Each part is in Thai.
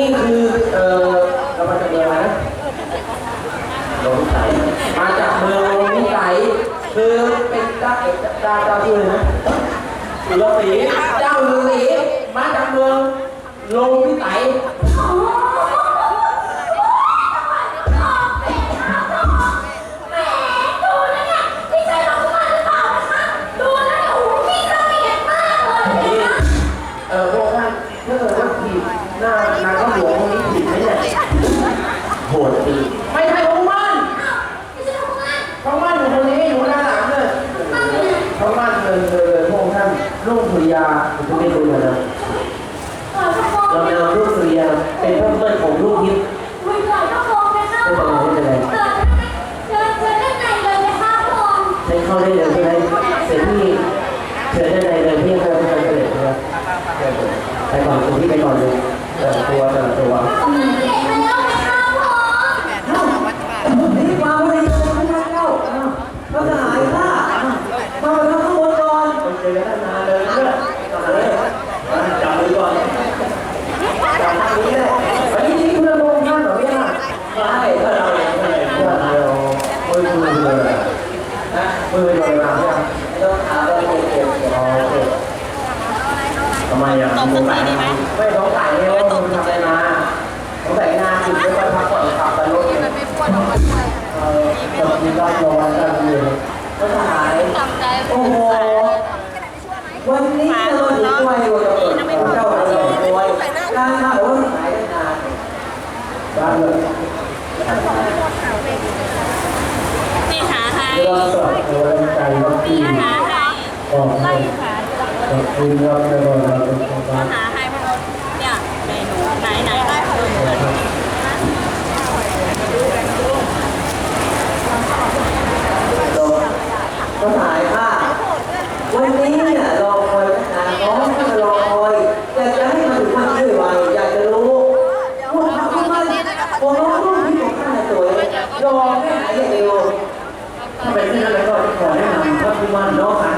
นี่คือ เออเรามาจากเมืองอะไรนะลงไสมาจากเมืองลงไสคือเป็นตาเอกเาตาชื่ออะไรนะสุรีเจ้าสุรศรีมาจากเมืองลงพิสัย รุ่งสุริยาผมไม่คุยกันนะเราเป็นรุ่งสุริยาเป็นเพื่อนเพื่อนของลูกยิปไม่เป็นไรไม่เป็นไรใช้เข้าได้เลยใช่ไหมเสร็จที่เชิญได้เลยเลยพี่ก็ไม่เป็นไรเลยไปก่อนคุณพี่ไปก่อนเลยตัวตัว นี่หาให้เวลาสอบใจน้ตีหาให้นี่ไหนไหนได้ขึ้นเลยได้ขึ้นเลยก็ถ่ายค่ะวันนี้เนี่ยเรา วันเนาะ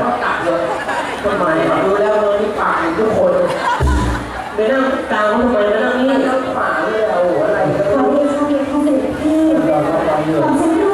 ต้อตักเลยทำไมรู้แล้วเราที่ป่าทุกคนไปนั่งตามทำไมไปนั่งนี่นั่งป่าเลยเอาอะไรก็ ขอเรียนเชิเขาเสด็จที่